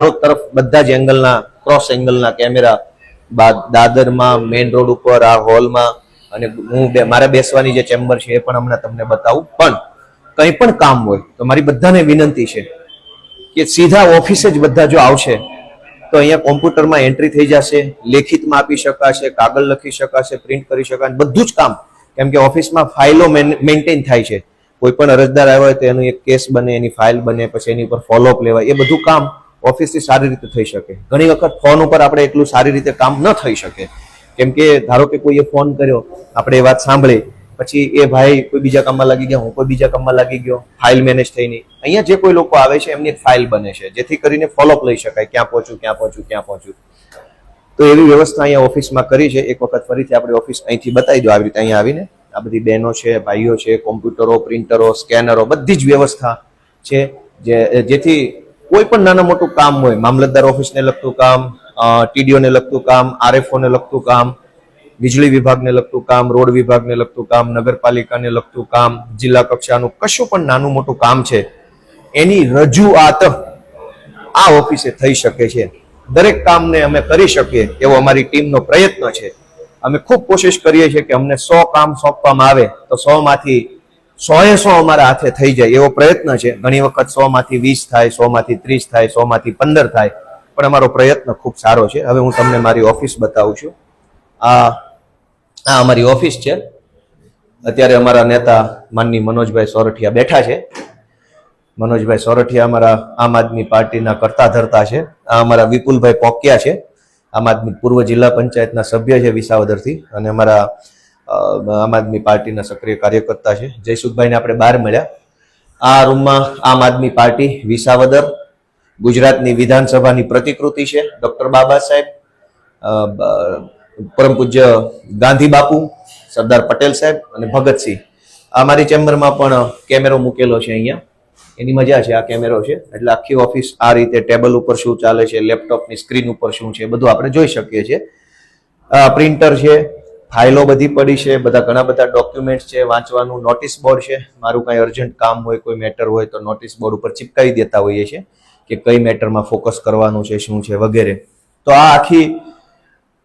તરફ બધા જ એંગલના ક્રોસ એંગલના કેમેરા બાદ દાદરમાં મેઇન રોડ ઉપર, આ હોલમાં અને હું બે- મારા બેસવાની જે ચેમ્બર છે એ પણ હમણાં તમને બતાવું. પણ કંઈ પણ કામ હોય તો મારી બધાને વિનંતી છે કે સીધા ઓફિસે જ બધા જો આવશે તો અહીંયા કોમ્પ્યુટરમાં એન્ટ્રી થઈ જશે, લેખિતમાં આપી શકાશે, કાગળ લખી શકાશે પ્રિન્ટ કરી શકાશે બધું જ કામ. કેમ કે ઓફિસમાં ફાઇલો મેન્ટેન થાય છે. કોઈ પણ અરજદાર આવ્યો હોય તો એનું એક કેસ બને, એની ફાઇલ બને, પછી એની ઉપર ફોલોઅપ લેવાય. એ બધું કામ ઓફિસથી સારી રીતે થઈ શકે. ઘણી વખત ફોન ઉપર આપણે એટલું સારી રીતે કામ ન થઈ શકે. કેમ કે ધારો કે કોઈએ ફોન કર્યો, આપણે એ વાત સાંભળી, પછી એ ભાઈ કોઈ બીજા કામમાં લાગી ગયા, હું કોઈ બીજા કામમાં લાગી ગયો, ફાઇલ મેનેજ થઈ નહીં. અહીંયા જે કોઈ લોકો આવે છે, એમની ફાઇલ બને છે, જેથી કરીને ફોલોઅપ લઈ શકાય, ક્યાં પહોંચ્યું ક્યાં પહોંચ્યું ક્યાં પહોંચ્યું. તો એવી વ્યવસ્થા અહીંયા ઓફિસમાં કરી છે. એક વખત ફરીથી આપણે ઓફિસ અહીંથી બતાવી દો આવી રીતે અહીંયા આવીને. આ બધી બહેનો છે, ભાઈઓ છે, કોમ્પ્યુટરો, પ્રિન્ટરો, સ્કેનરો, બધી જ વ્યવસ્થા છે, જે, જેથી કોઈ પણ નાના મોટું કામ હોય, મામલતદાર ઓફિસને લગતું કામ ટીડીઓને લગતું કામ આરએફઓને લગતું કામ, વીજળી વિભાગને લગતું કામ, રોડ વિભાગને લગતું કામ, નગરપાલિકાને લગતું કામ, જિલ્લા કક્ષાનું કશું પણ નાનું મોટું કામ છે, એની રજૂઆત આ ઓફિસે થઈ શકે છે. દરેક કામને અમે કરી શકીએ એવો અમારી ટીમનો પ્રયત્ન છે. અમે ખૂબ કોશિશ કરીએ છીએ કે અમને સો કામ સોંપવામાં આવે તો સો માંથી સો એ સો અમારા હાથે થઈ જાય એવો પ્રયત્ન છે. ઘણી વખત સો માંથી વીસ થાય સો માંથી ત્રીસ થાય સો માંથી પંદર થાય, પણ અમારો પ્રયત્ન ખૂબ સારો છે. હવે હું તમને મારી ઓફિસ બતાવું છું. આ આ અમારી ઓફિસ છે. અત્યારે અમારા નેતા માનની મનોજભાઈ સોરઠિયા બેઠા છે. મનોજભાઈ સોરઠિયા અમારા આમ આદમી પાર્ટીના કરતા ધરતા છે. આ અમારા વિપુલભાઈ પોકિયા છે. આમ આદમી પૂર્વ જિલ્લા પંચાયતના સભ્ય છે વિસાવદરથી. અને અમારા આમ આદમી પાર્ટીના સક્રિય કાર્યકર્તા છે. જયસુખભાઈને આપણે બહાર મળ્યા. આ રૂમમાં આમ આદમી પાર્ટી, વિસાવદર, ગુજરાતની વિધાનસભાની પ્રતિકૃતિ છે. ડોક્ટર બાબા સાહેબ પરમ પૂજ્ય ગાંધી બાપુ, સરદાર પટેલ સાહેબ અને ભગતસિંહ આ મારી ચેમ્બરમાં પણ કેમેરો મૂકેલો છે અહીંયા. એની મજા છે, આ કેમેરો છે. એટલે આખી ઓફિસ આ રીતે ટેબલ ઉપર શું ચાલે છે, લેપટોપની સ્ક્રીન ઉપર શું છે, બધું આપણે જોઈ શકીએ છીએ. પ્રિન્ટર છે ફાઇલો બધી પડી છે, બધા ઘણા બધા ડોક્યુમેન્ટ્સ છે, વાંચવાનું નોટિસ બોર્ડ છે. મારું કાંઈ અર્જન્ટ કામ હોય, કોઈ મેટર હોય તો નોટિસ બોર્ડ ઉપર ચિપકાવી દેતા હોઈએ છીએ કે કઈ મેટરમાં ફોકસ કરવાનું છે, શું છે વગેરે. તો આ આખી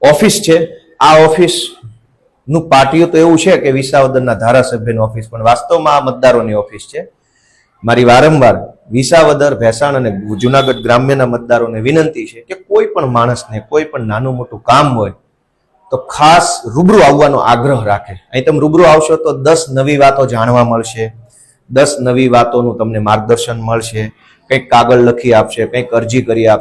ઓફિસ છે. આ ઓફિસનું પાટિયું તો એવું છે કે વિસાવદરના ધારાસભ્યની ઓફિસ પણ વાસ્તવમાં આ મતદારોની ઓફિસ છે. મારી વારંવાર વિસાવદર, ભેસાણ અને જુનાગઢ ગ્રામ્યના મતદારોને વિનંતી છે કે કોઈ પણ માણસને કોઈ પણ નાનું મોટું કામ હોય તો ખાસ રૂબરૂ આવવાનો આગ્રહ રાખે. અહીં તમે રૂબરૂ આવશો તો દસ નવી વાતો જાણવા મળશે. દસ નવી વાતોનું તમને માર્ગદર્શન મળશે. કંઈક કાગળ લખી આપશે, કંઈક અરજી કરી આપશે.